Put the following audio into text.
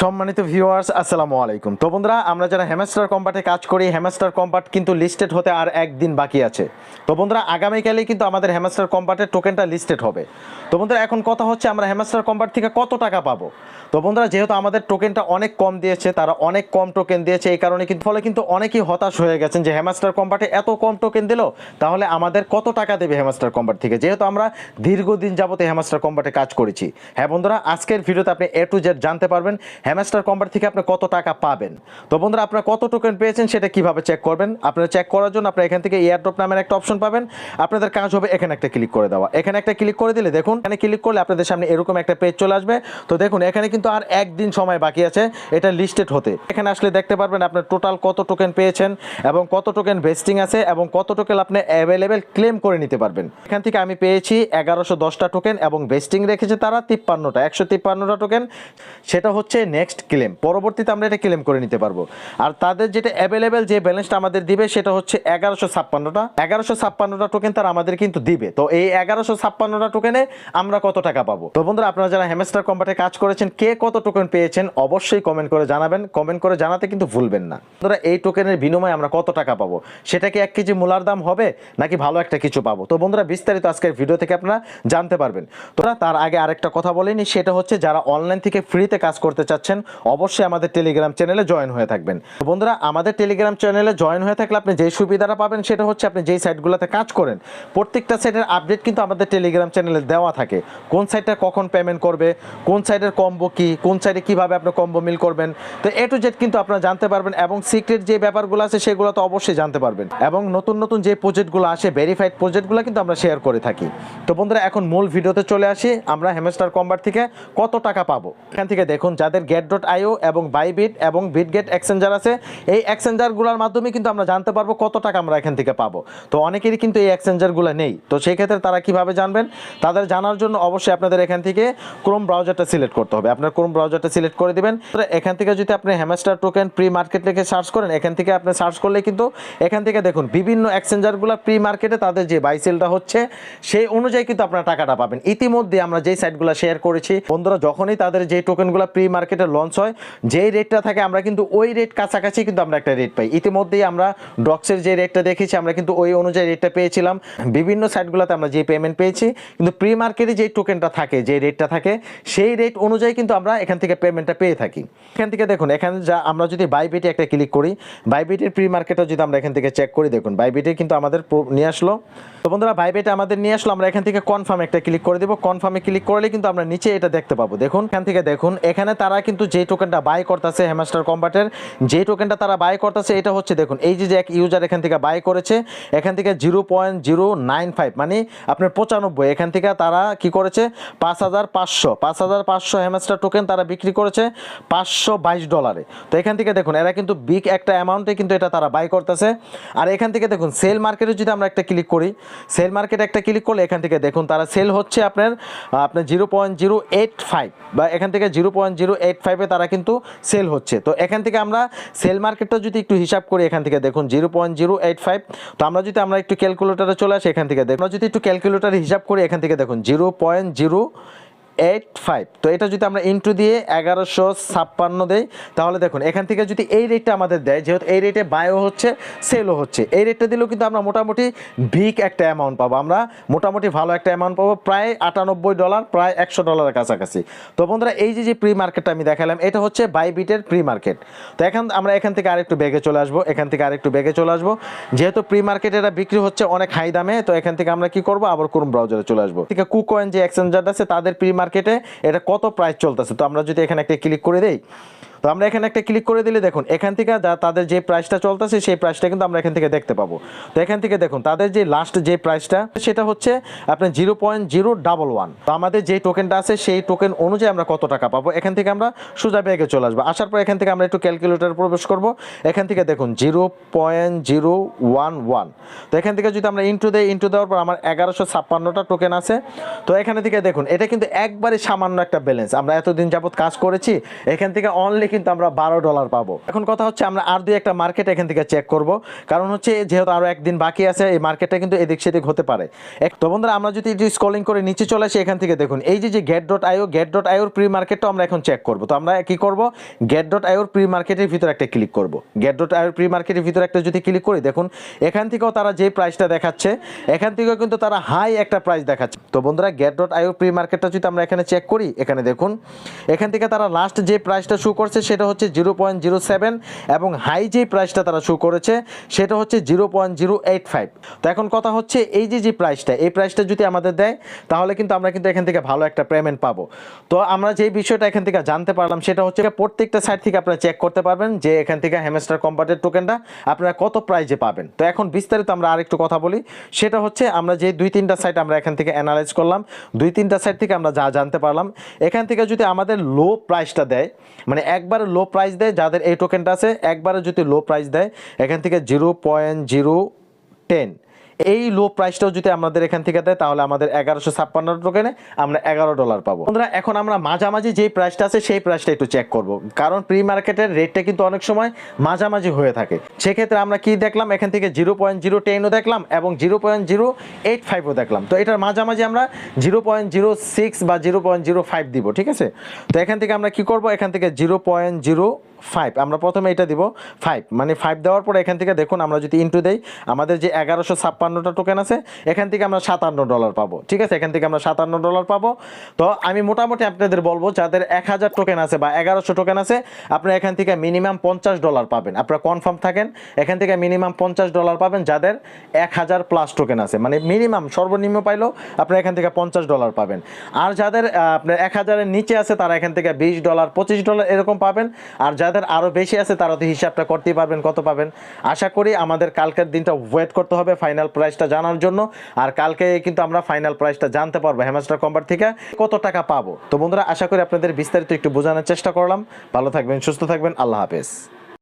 সম্মানিত ভিউয়ার্স আসসালামু আলাইকুম। তো বন্ধুরা, আমরা যারা হ্যামাস্টার কম্পার্টে কাজ করি হ্যামাস্টার কম্পার্ট কিন্তু লিস্টেড হতে আর একদিন বাকি আছে। তো বন্ধুরা আগামীকালে কিন্তু আমাদের হ্যামাস্টার কম্পার্টের টোকেনটা লিস্টেড হবে। তো বন্ধুরা, এখন কথা হচ্ছে আমরা হ্যামাস্টার কম্পার্ট থেকে কত টাকা পাবো? তো বন্ধুরা, যেহেতু আমাদের টোকেনটা অনেক কম দিয়েছে, তারা অনেক কম টোকেন দিয়েছে, এই কারণে কিন্তু ফলে কিন্তু অনেকেই হতাশ হয়ে গেছেন যে হ্যামাস্টার কম্পার্টে এত কম টোকেন দিল, তাহলে আমাদের কত টাকা দেবে হ্যামাস্টার কম্পার্ট থেকে? যেহেতু আমরা দীর্ঘদিন যাবত হ্যামাস্টার কম্পার্টে কাজ করেছি। হ্যাঁ বন্ধুরা, আজকের ভিডিওতে আপনি এ টু জেড জানতে পারবেন হ্যামাস্টার কম্পার্ট থেকে আপনি কত টাকা পাবেন? তো বন্ধুরা, আপনারা কত টোকেন পেয়েছেন সেটা কীভাবে চেক করবেন? আপনারা চেক করার জন্য আপনারা এখান থেকে এয়ারড্রপ নামের একটা অপশন পাবেন। আপনাদের কাজ হবে এখানে একটা ক্লিক করে দেওয়া। এখানে একটা ক্লিক করে দিলে দেখুন, এখানে ক্লিক করলে আপনাদের সামনে এরকম একটা পেজ চলে আসবে। তো দেখুন, এখানে কিন্তু আর একদিন সময় বাকি আছে। এটা লিস্টেড হতে। এখানে আসলে দেখতে পারবেন আপনার টোটাল কত টোকেন পেয়েছেন এবং কত টোকেন ভেস্টিং আছে এবং কত টোকেন আপনি অ্যাভেলেবেল ক্লেম করে নিতে পারবেন। এখান থেকে আমি পেয়েছি এগারোশো দশটা টোকেন এবং ভেস্টিং রেখেছে তারা তিপ্পান্নটা, একশো তিপ্পান্নটা টোকেন সেটা হচ্ছে নেক্সট ক্লেম পরবর্তীতে আমরা এটা ক্লেম করে নিতে পারব। আর তাদের যেটা অ্যাভেলেবেল যে ব্যালেন্সটা আমাদের দিবে, সেটা হচ্ছে এগারোশো ছাপ্পান্নটা। এগারোশো ছাপ্পান্নটা টোকেন তারা আমাদের কিন্তু দিবে। তো এই এগারোশো ছাপ্পান্নটা টোকেনে আমরা কত টাকা পাবো? তো বন্ধুরা, আপনারা যারা হ্যামেস্টার কম্পার্টে কাজ করেছেন, কে কত টোকেন পেয়েছেন, অবশ্যই কমেন্ট করে জানাবেন। কমেন্ট করে জানাতে কিন্তু ভুলবেন না। বন্ধুরা, এই টোকেনের বিনিময়ে আমরা কত টাকা পাবো? সেটা কি এক কেজি মূলার দাম হবে, নাকি ভালো একটা কিছু পাবো? তো বন্ধুরা, বিস্তারিত আজকের ভিডিও থেকে আপনারা জানতে পারবেন। তোরা তার আগে আরেকটা কথা বলিনি সেটা হচ্ছে যারা অনলাইন থেকে ফ্রিতে কাজ করতে চাচ্ছেন অবশ্যই আমাদের টেলিগ্রাম চ্যানেলে জয়েন হয়ে থাকবেন। বন্ধুরা, আমাদের টেলিগ্রাম চ্যানেলে জয়েন হয়ে থাকলে আপনি যে সুবিধাটা পাবেন সেটা হচ্ছে আপনি যেই সাইটগুলোতে কাজ করেন, প্রত্যেকটা সাইটের আপডেট কিন্তু আমাদের টেলিগ্রাম চ্যানেলে দেওয়া থাকে। কোন সাইটটা কখন পেমেন্ট করবে, কোন সাইটের কম্বো কি, কোন সাইটে কীভাবে আপনি কম্বো মিল করবেন, তো এ টু জেড কিন্তু আপনারা জানতে পারবেন এবং সিক্রেট যে ব্যাপারগুলো আছে সেগুলো তো অবশ্যই জানতে পারবেন। এবং নতুন নতুন যে প্রজেক্টগুলো আসে ভেরিফাইড প্রজেক্টগুলো কিন্তু আমরা শেয়ার করে থাকি। তো বন্ধুরা, এখন মূল ভিডিওতে চলে আসি। আমরা হ্যামস্টার কম্বার থেকে কত টাকা পাবো? এখান থেকে দেখুন, যাদের গেট ডট আইও এবং বাইবিট এবং বিটগেট এক্সচেঞ্জার আছে। এই এক্সচেঞ্জারগুলোর মাধ্যমে কিন্তু আমরা জানতে পারব কত টাকা আমরা এখান থেকে পাবো। তো অনেকেরই কিন্তু এই এক্সচেঞ্জারগুলো নেই। তো সেই ক্ষেত্রে তারা কীভাবে জানবেন? তাদের জানার জন্য অবশ্যই আপনাদের এখান থেকে ক্রোম ব্রাউজারটা সিলেক্ট করতে হবে। আপনার ক্রোম ব্রাউজারটা সিলেক্ট করে দিবেন। এখান থেকে যদি আপনি হ্যামাস্টার টোকেন প্রি মার্কেট লিখে সার্চ করেন, এখান থেকে আপনি সার্চ করলে কিন্তু এখান থেকে দেখুন বিভিন্ন এক্সচেঞ্জারগুলো প্রি মার্কেটে তাদের যে বাইসেলটা হচ্ছে, সেই অনুযায়ী কিন্তু আপনারা টাকাটা পাবেন। ইতিমধ্যে আমরা যেই সাইটগুলো শেয়ার করেছি, বন্ধুরা যখনই তাদের যে টোকেনগুলো প্রি মার্কেটে লঞ্চ হয়। যেই রেটটা থাকে, আমরা কিন্তু ওই রেট কাছাকাছি কিন্তু আমরা একটা রেট পাই। ইতিমধ্যেই আমরা ডক্সের যে রেটটা দেখেছি, আমরা কিন্তু ওই অনুযায়ী রেটটা পেয়েছিলাম। বিভিন্ন সাইটগুলোতে আমরা যে পেমেন্ট পেয়েছি, কিন্তু প্রি মার্কেটে যে টোকেনটা থাকে যে রেটটা থাকে, সেই রেট অনুযায়ী কিন্তু আমরা এখান থেকে পেমেন্টটা পেয়ে থাকি। এখান থেকে দেখুন, এখানে যা আমরা যদি বাইবিটে একটা ক্লিক করি বাইবিটের প্রি মার্কেটটা যদি আমরা এখান থেকে চেক করি, দেখুন বাইবিটে কিন্তু আমাদের নিয়ে আসলো। তো বন্ধুরা বাইবিটে আমাদের নিয়ে আসলো, আমরা এখান থেকে কনফার্ম একটা ক্লিক করে দেবো। কনফার্মে ক্লিক করলে কিন্তু আমরা নিচে এটা দেখতে পাবো। দেখুন, এখান থেকে দেখুন, এখানে তারা যে টোকেনটা বাই করতেছে হ্যামাস্টার কম্পার্টের যে টোকেনটা তারা বাই করতেছে, এটা হচ্ছে দেখুন, এই যে যে এক ইউজার এখান থেকে বাই করেছে, এখান থেকে zero point zero nine five মানে আপনার পঁচানব্বই, এখান থেকে তারা কি করেছে, পাঁচ হাজার পাঁচশো, পাঁচ হাজার পাঁচশো হ্যামাস্টার টোকেন তারা বিক্রি করেছে পাঁচশো বাইশ ডলারে তো এখান থেকে দেখুন, এরা কিন্তু বিগ একটা অ্যামাউন্টে কিন্তু এটা তারা বাই করতেছে। আর এখান থেকে দেখুন সেল মার্কেটে যদি আমরা একটা ক্লিক করি সেল মার্কেটে একটা ক্লিক করলে এখান থেকে দেখুন, তারা সেল হচ্ছে আপনার আপনার zero point zero eight five বা এখান থেকে জিরো পয়েন্ট জিরো এইট ফাইভে তারা কিন্তু সেল হচ্ছে। তো এখান থেকে আমরা সেল মার্কেটটা যদি একটু হিসাব করি, এখান থেকে দেখুন zero point zero eight five তো আমরা যদি, আমরা একটু ক্যালকুলেটারে চলে আসি, এখান থেকে দেখুন। আমরা যদি একটু ক্যালকুলেটারে হিসাব করি, এখান থেকে দেখুন zero point zero eight five তো এটা যদি আমরা ইন্টু দিয়ে এগারোশো ছাপ্পান্ন দেই, তাহলে দেখুন, এখান থেকে যদি এই রেটটা আমাদের দেয়, যেহেতু এই রেটে বায়ও হচ্ছে সেলও হচ্ছে, এই রেটটা দিলেও কিন্তু আমরা মোটামুটি বিগ একটা অ্যামাউন্ট পাবো। আমরা মোটামুটি ভালো একটা অ্যামাউন্ট পাবো, প্রায় আটানব্বই ডলার প্রায় একশো ডলারের কাছাকাছি। তো বন্ধুরা, এই যে যে প্রি মার্কেটটা আমি দেখালাম, এটা হচ্ছে বাইবিটের প্রি মার্কেট তো এখন আমরা এখান থেকে আরেকটু বেগে চলে আসব, এখান থেকে আরেকটু বেগে চলে আসব। যেহেতু প্রি মার্কেটে এটা বিক্রি হচ্ছে অনেক হাই দামে, তো এখান থেকে আমরা কি করব? আবার কোন ব্রাউজারে চলে আসব। ঠিক আছে কুকয়েন যে এক্সচেঞ্জার আছে, তাদের প্রি মার্কেটে এটা কত প্রাইস চলতেছে? তো আমরা যদি এখানে একটা ক্লিক করে দেই তো আমরা এখানে একটা ক্লিক করে দিলে দেখুন, এখান থেকে তাদের যে প্রাইসটা চলতেছে, সেই প্রাইসটা কিন্তু আমরা এখান থেকে দেখতে পাবো। তো এখান থেকে দেখুন, তাদের যে লাস্ট যে প্রাইসটা সেটা হচ্ছে আপনার zero point zero double one তো আমাদের যে টোকেনটা আছে, সেই টোকেন অনুযায়ী আমরা কত টাকা পাবো? এখান থেকে আমরা সোজা ব্যাগে চলে আসব। আসার পর এখান থেকে আমরা একটু ক্যালকুলেটারে প্রবেশ করব। এখান থেকে দেখুন zero point zero one one তো এখান থেকে যদি আমরা ইন্টু দেয় ইন্টু দেওয়ার পর আমার এগারোশো ছাপ্পান্নটা টোকেন আছে। তো এখানে থেকে দেখুন, এটা কিন্তু একবারে সামান্য একটা ব্যালেন্স আমরা এতদিন যাবত কাজ করেছি, এখান থেকে অনলি কিন্তু আমরা বারো ডলার পাবো। এখন কথা হচ্ছে আমরা আর দুই একটা মার্কেট এখান থেকে চেক করব। কারণ হচ্ছে যেহেতু আরও একদিন বাকি আছে, এই মার্কেটটা কিন্তু এদিক সেদিক হতে পারে। এক- তো বন্ধুরা, আমরা যদি একটু স্কলিং করে নিচে চলে আসি, এখান থেকে দেখুন, এই যে যে Gate dot I O Gate dot আইওর pre মার্কেটটা আমরা এখন চেক করব। তো আমরা কি করব? গেট ডট আইওর প্রি মার্কেটের ভিতরে একটা ক্লিক করব। গেট ডট আইওর প্রি মার্কেটের ভিতরে একটা যদি ক্লিক করি, দেখুন, এখান থেকেও তারা যে প্রাইসটা দেখাচ্ছে, এখান থেকেও কিন্তু তারা হাই একটা প্রাইস দেখাচ্ছে। তো বন্ধুরা গেট ডট আইও প্রি মার্কেটটা যদি আমরা এখানে চেক করি, এখানে দেখুন, এখান থেকে তারা লাস্ট যে প্রাইসটা শু করছে সেটা হচ্ছে জিরো পয়েন্ট জিরো সেভেন এবং হাই যে প্রাইসটা তারা শু করেছে, সেটা হচ্ছে zero point zero eight five. তো এখন কথা হচ্ছে এই যে যে প্রাইসটা এই প্রাইসটা যদি আমাদের দেয়, তাহলে কিন্তু আমরা কিন্তু এখান থেকে ভালো একটা পেমেন্ট পাবো। তো আমরা যে বিষয়টা এখান থেকে জানতে পারলাম, সেটা হচ্ছে প্রত্যেকটা সাইট থেকে আপনারা চেক করতে পারবেন যে এখান থেকে হ্যামস্টার কম্পার্টের টোকেনটা আপনারা কত প্রাইজে পাবেন। তো এখন বিস্তারিত আমরা আরেকটু কথা বলি। সেটা হচ্ছে আমরা যে দুই তিনটা সাইট আমরা এখান থেকে অ্যানালাইজ করলাম, দুই তিনটা সাইট থেকে আমরা যা জানতে পারলাম, এখান থেকে যদি আমাদের লো প্রাইসটা দেয় মানে একবারে লো প্রাইস দেয়, যাদের এই টোকেনটা আছে, একবারে যদি লো প্রাইস দেয়, এখান থেকে জিরো পয়েন্ট জিরো টেন এই লো প্রাইসটাও যদি আমাদের এখান থেকে দেয়, তাহলে আমাদের এগারোশো ছাপ্পান্ন টোকেনে আমরা এগারো ডলার পাবো। বন্ধুরা, এখন আমরা মাঝামাঝি যেই প্রাইসটা আছে, সেই প্রাইসটা একটু চেক করব। কারণ প্রি মার্কেটের রেটটা কিন্তু অনেক সময় মাঝামাঝি হয়ে থাকে। সেক্ষেত্রে আমরা কি দেখলাম? এখান থেকে জিরো পয়েন্ট জিরো টেনও দেখলাম এবং জিরো পয়েন্ট জিরো এইট ফাইভও দেখলাম। তো এটার মাঝামাঝি আমরা জিরো পয়েন্ট জিরো সিক্স বা জিরো পয়েন্ট জিরো ফাইভ দিব, ঠিক আছে? তো এখান থেকে আমরা কি করব? এখান থেকে জিরো পয়েন্ট জিরো ফাইভ আমরা প্রথমে এটা দিব ফাইভ মানে ফাইভ দেওয়ার পরে এখান থেকে দেখুন আমরা যদি ইন্টু দেই, আমাদের যে এগারোশো ছাপ্পান্নটা টোকেন আছে, এখান থেকে আমরা সাতান্ন ডলার পাবো, ঠিক আছে? এখান থেকে আমরা সাতান্ন ডলার পাবো। তো আমি মোটামুটি আপনাদের বলব, যাদের এক হাজার টোকেন আছে বা এগারোশো টোকেন আছে আপনারা এখান থেকে মিনিমাম পঞ্চাশ ডলার পাবেন। আপনারা কনফার্ম থাকেন, এখান থেকে মিনিমাম পঞ্চাশ ডলার পাবেন যাদের এক হাজার প্লাস টোকেন আছে। মানে মিনিমাম সর্বনিম্ন পাইলেও আপনারা এখান থেকে পঞ্চাশ ডলার পাবেন। আর যাদের আপনার এক হাজারের নিচে আছে, তারা এখান থেকে বিশ ডলার পঁচিশ ডলার এরকম পাবেন। আর যাদের আরও বেশি আছে, তারা তো হিসাবটা করতেই পারবেন, কত পাবেন। আশা করি আমাদের কালকের দিনটা ওয়েট করতে হবে ফাইনাল প্রাইসটা জানার জন্য। আর কালকে কিন্তু আমরা ফাইনাল প্রাইসটা জানতে পারব হেমাস্টার কম্বার থেকে কত টাকা পাবো। তো বন্ধুরা, আশা করি আপনাদের বিস্তারিত একটু বোঝানোর চেষ্টা করলাম। ভালো থাকবেন, সুস্থ থাকবেন, আল্লাহ হাফেজ।